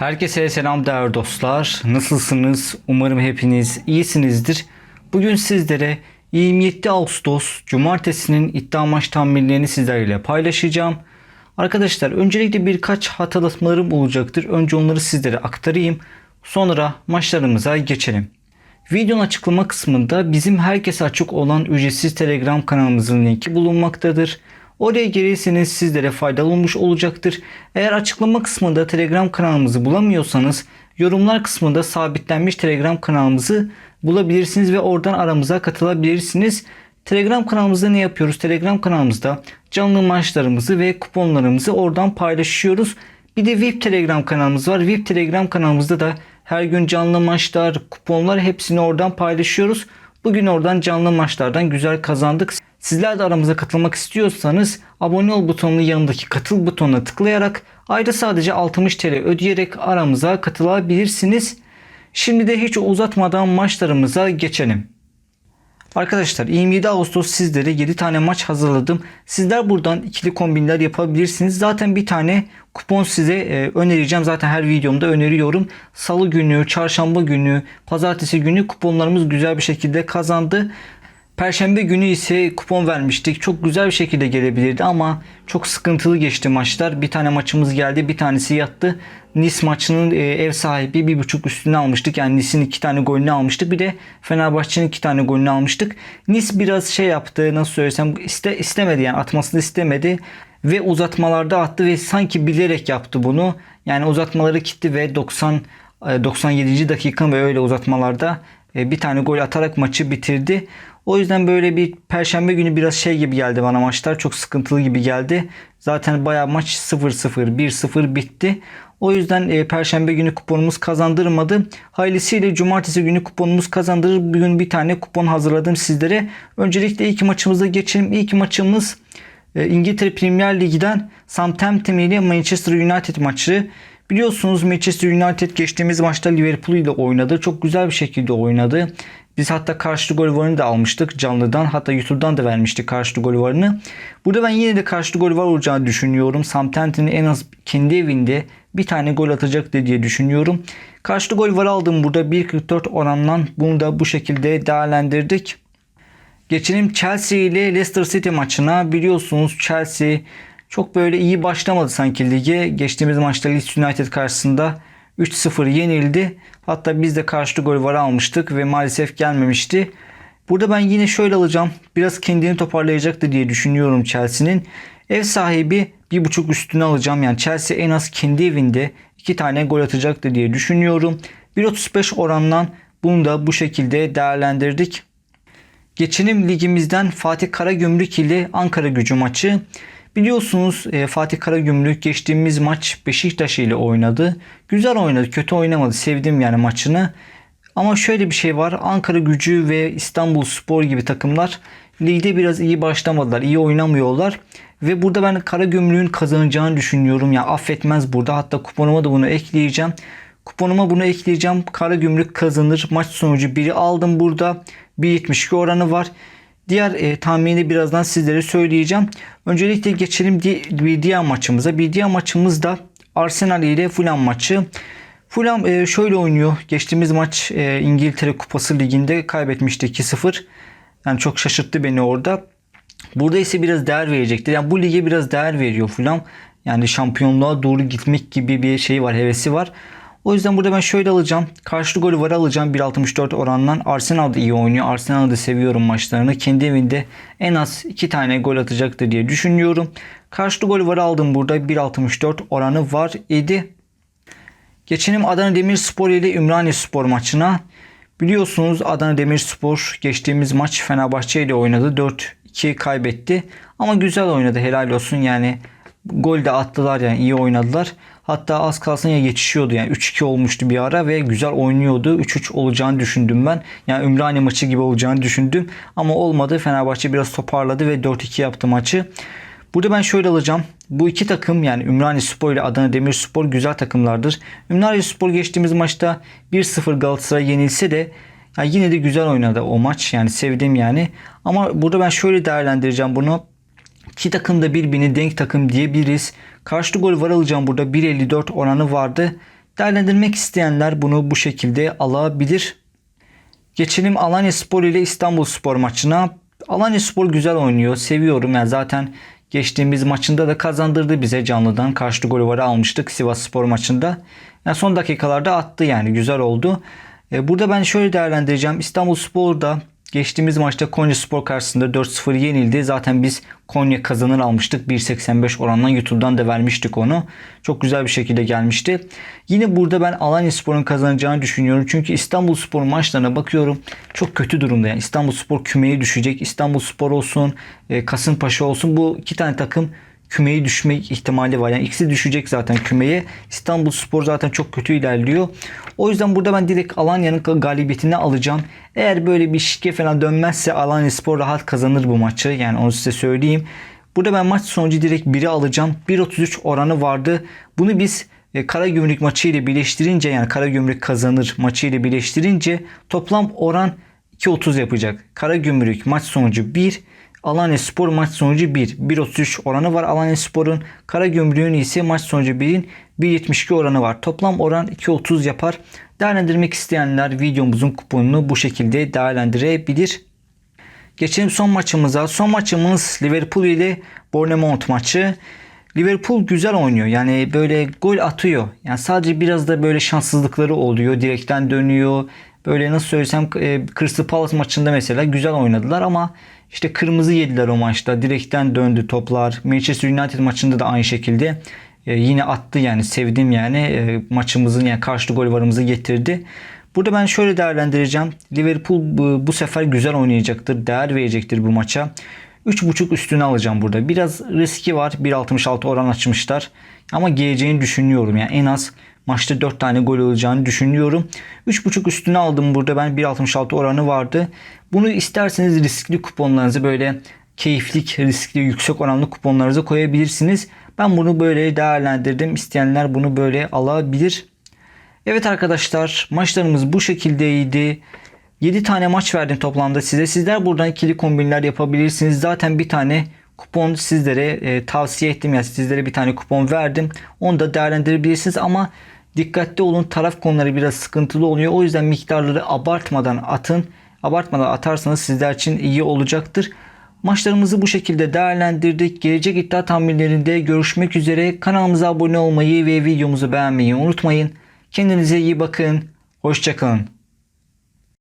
Herkese selam değerli dostlar. Nasılsınız? Umarım hepiniz iyisinizdir. Bugün sizlere 27 Ağustos Cumartesinin iddia maç tahminlerini sizlerle paylaşacağım. Arkadaşlar öncelikle birkaç hatırlatmalarım olacaktır. Önce onları sizlere aktarayım. Sonra maçlarımıza geçelim. Videonun açıklama kısmında bizim herkese açık olan ücretsiz Telegram kanalımızın linki bulunmaktadır. Oraya gelirseniz sizlere faydalı olmuş olacaktır. Eğer açıklama kısmında Telegram kanalımızı bulamıyorsanız yorumlar kısmında sabitlenmiş Telegram kanalımızı bulabilirsiniz ve oradan aramıza katılabilirsiniz. Telegram kanalımızda ne yapıyoruz? Telegram kanalımızda canlı maçlarımızı ve kuponlarımızı oradan paylaşıyoruz. Bir de VIP Telegram kanalımız var. VIP Telegram kanalımızda da her gün canlı maçlar, kuponlar hepsini oradan paylaşıyoruz. Bugün oradan canlı maçlardan güzel kazandık. Sizler de aramıza katılmak istiyorsanız abone ol butonunun yanındaki katıl butonuna tıklayarak ayda sadece 60 TL ödeyerek aramıza katılabilirsiniz. Şimdi de hiç uzatmadan maçlarımıza geçelim. Arkadaşlar 27 Ağustos sizlere 7 tane maç hazırladım. Sizler buradan ikili kombinler yapabilirsiniz. Zaten bir tane kupon size e, önereceğim. Zaten her videomda öneriyorum. Salı günü, çarşamba günü, pazartesi günü kuponlarımız güzel bir şekilde kazandı. Perşembe günü ise kupon vermiştik. Çok güzel bir şekilde gelebilirdi ama çok sıkıntılı geçti maçlar. Bir tane maçımız geldi, bir tanesi yattı. Nice maçının e, ev sahibi bir buçuk üstüne almıştık. Yani Nice'in iki tane golünü almıştık. Bir de Fenerbahçe'nin iki tane golünü almıştık. Nice biraz şey yaptı nasıl söylesem iste, istemedi yani atmasını istemedi. Ve uzatmalarda attı ve sanki bilerek yaptı bunu. Yani uzatmaları gitti ve 90 e, 97. dakika ve öyle uzatmalarda e, bir tane gol atarak maçı bitirdi. O yüzden böyle bir perşembe günü biraz şey gibi geldi bana maçlar. Çok sıkıntılı gibi geldi. Zaten bayağı maç 0-0, 1-0 bitti. O yüzden e, perşembe günü kuponumuz kazandırmadı. Hayırlısıyla cumartesi günü kuponumuz kazandırır. Bugün bir tane kupon hazırladım sizlere. Öncelikle ilk maçımıza geçelim. İlk maçımız e, İngiltere Premier Ligi'den Southampton ile Manchester United maçı. Biliyorsunuz Manchester United geçtiğimiz maçta Liverpool ile oynadı. Çok güzel bir şekilde oynadı. Biz hatta karşılık gol varını da almıştık canlıdan. Hatta YouTube'dan da vermiştik karşılık gol varını. Burada ben yine de karşılık gol var olacağını düşünüyorum. Southampton'ın en az kendi evinde bir tane gol atacak diye düşünüyorum. Karşılık gol var aldım burada 1.44 oranla. Bunu da bu şekilde değerlendirdik. Geçelim Chelsea ile Leicester City maçına. Biliyorsunuz Chelsea çok böyle iyi başlamadı sanki lige. Geçtiğimiz maçta Leeds United karşısında 3-0 yenildi. Hatta biz de karşılık gol var almıştık ve maalesef gelmemişti. Burada ben yine şöyle alacağım. Biraz kendini toparlayacaktı diye düşünüyorum Chelsea'nin. Ev sahibi bir buçuk üstüne alacağım. Yani Chelsea en az kendi evinde iki tane gol atacaktı diye düşünüyorum. 1.35 orandan bunu da bu şekilde değerlendirdik. Geçelim ligimizden Fatih Karagümrük ile Ankara gücü maçı. Biliyorsunuz e, Fatih Karagümrük geçtiğimiz maç Beşiktaş ile oynadı. Güzel oynadı, kötü oynamadı. Sevdim yani maçını. Ama şöyle bir şey var. Ankara Gücü ve İstanbul Spor gibi takımlar ligde biraz iyi başlamadılar. iyi oynamıyorlar. Ve burada ben Karagümrük'ün kazanacağını düşünüyorum. Ya affetmez burada. Hatta kuponuma da bunu ekleyeceğim. Kuponuma bunu ekleyeceğim. Karagümrük kazanır. Maç sonucu 1'i aldım burada. 1.72 oranı var. Diğer e, tahmini birazdan sizlere söyleyeceğim. Öncelikle geçelim di- bir diğer maçımıza. Bir diğer maçımız da Arsenal ile Fulham maçı. Fulham e, şöyle oynuyor. Geçtiğimiz maç e, İngiltere Kupası Ligi'nde kaybetmişti 2-0. Yani çok şaşırttı beni orada. Burada ise biraz değer verecektir. Yani bu lige biraz değer veriyor Fulham. Yani şampiyonluğa doğru gitmek gibi bir şey var, hevesi var. O yüzden burada ben şöyle alacağım. Karşılık golü var alacağım 1.64 orandan. Arsenal da iyi oynuyor. Arsenal'ı da seviyorum maçlarını. Kendi evinde en az 2 tane gol atacaktır diye düşünüyorum. Karşılık golü var aldım burada. 1.64 oranı var idi. Geçelim Adana Demirspor ile Ümraniye Spor maçına. Biliyorsunuz Adana Demirspor geçtiğimiz maç Fenerbahçe ile oynadı. 4-2 kaybetti. Ama güzel oynadı helal olsun yani. Gol de attılar yani iyi oynadılar. Hatta az kalsın ya geçişiyordu yani 3-2 olmuştu bir ara ve güzel oynuyordu. 3-3 olacağını düşündüm ben. Yani Ümraniye maçı gibi olacağını düşündüm. Ama olmadı. Fenerbahçe biraz toparladı ve 4-2 yaptı maçı. Burada ben şöyle alacağım. Bu iki takım yani Ümraniye Spor ile Adana Demirspor güzel takımlardır. Ümraniye Spor geçtiğimiz maçta 1-0 Galatasaray yenilse de ya yine de güzel oynadı o maç. Yani sevdim yani. Ama burada ben şöyle değerlendireceğim bunu. İki takım da birbirini denk takım diyebiliriz. Karşılık gol var alacağım burada. 1.54 oranı vardı. Değerlendirmek isteyenler bunu bu şekilde alabilir. Geçelim Alanya Spor ile İstanbul Spor maçına. Alanya Spor güzel oynuyor. Seviyorum. Yani zaten geçtiğimiz maçında da kazandırdı bize canlıdan. Karşılıklı golü var almıştık Sivas Spor maçında. Yani son dakikalarda attı yani güzel oldu. E, Burada ben şöyle değerlendireceğim. İstanbul Spor da geçtiğimiz maçta Konya Spor karşısında 4-0 yenildi. Zaten biz Konya kazanır almıştık. 1.85 oranla YouTube'dan da vermiştik onu. Çok güzel bir şekilde gelmişti. Yine burada ben Alanya Spor'un kazanacağını düşünüyorum. Çünkü İstanbul Spor maçlarına bakıyorum. Çok kötü durumda. Yani İstanbul Spor kümeye düşecek. İstanbul Spor olsun, e, Kasımpaşa olsun. Bu iki tane takım kümeye düşme ihtimali var. Yani ikisi düşecek zaten kümeye. İstanbul Spor zaten çok kötü ilerliyor. O yüzden burada ben direkt Alanya'nın galibiyetini alacağım. Eğer böyle bir şike falan dönmezse Alanya Spor rahat kazanır bu maçı. Yani onu size söyleyeyim. Burada ben maç sonucu direkt 1'i alacağım. 1.33 oranı vardı. Bunu biz e, Karagümrük maçı ile birleştirince yani Karagümrük kazanır maçı ile birleştirince toplam oran 2.30 yapacak. Karagümrük maç sonucu 1, Alanya Spor maç sonucu 1. 1.33 oranı var Alanya Spor'un. Karagümrük'ün ise maç sonucu 1'in 1.72 oranı var. Toplam oran 2.30 yapar. Değerlendirmek isteyenler videomuzun kuponunu bu şekilde değerlendirebilir. Geçelim son maçımıza. Son maçımız Liverpool ile Bournemouth maçı. Liverpool güzel oynuyor. Yani böyle gol atıyor. Yani sadece biraz da böyle şanssızlıkları oluyor. Direkten dönüyor. Böyle nasıl söylesem e, Crystal Palace maçında mesela güzel oynadılar ama işte kırmızı yediler o maçta. Direkten döndü toplar. Manchester United maçında da aynı şekilde e, yine attı yani sevdim yani e, maçımızın yani karşılık gol varımızı getirdi. Burada ben şöyle değerlendireceğim. Liverpool bu, bu sefer güzel oynayacaktır. Değer verecektir bu maça. 3.5 üstüne alacağım burada. Biraz riski var. 1.66 oran açmışlar. Ama geleceğini düşünüyorum. Yani en az maçta 4 tane gol olacağını düşünüyorum. 3.5 üstüne aldım burada. Ben 1.66 oranı vardı. Bunu isterseniz riskli kuponlarınızı böyle keyiflik, riskli, yüksek oranlı kuponlarınıza koyabilirsiniz. Ben bunu böyle değerlendirdim. İsteyenler bunu böyle alabilir. Evet arkadaşlar maçlarımız bu şekildeydi. 7 tane maç verdim toplamda size. Sizler buradan ikili kombinler yapabilirsiniz. Zaten bir tane kupon sizlere e, tavsiye ettim ya sizlere bir tane kupon verdim. Onu da değerlendirebilirsiniz ama dikkatli olun taraf konuları biraz sıkıntılı oluyor. O yüzden miktarları abartmadan atın. Abartmadan atarsanız sizler için iyi olacaktır. Maçlarımızı bu şekilde değerlendirdik. Gelecek iddia tahminlerinde görüşmek üzere. Kanalımıza abone olmayı ve videomuzu beğenmeyi unutmayın. Kendinize iyi bakın. Hoşçakalın.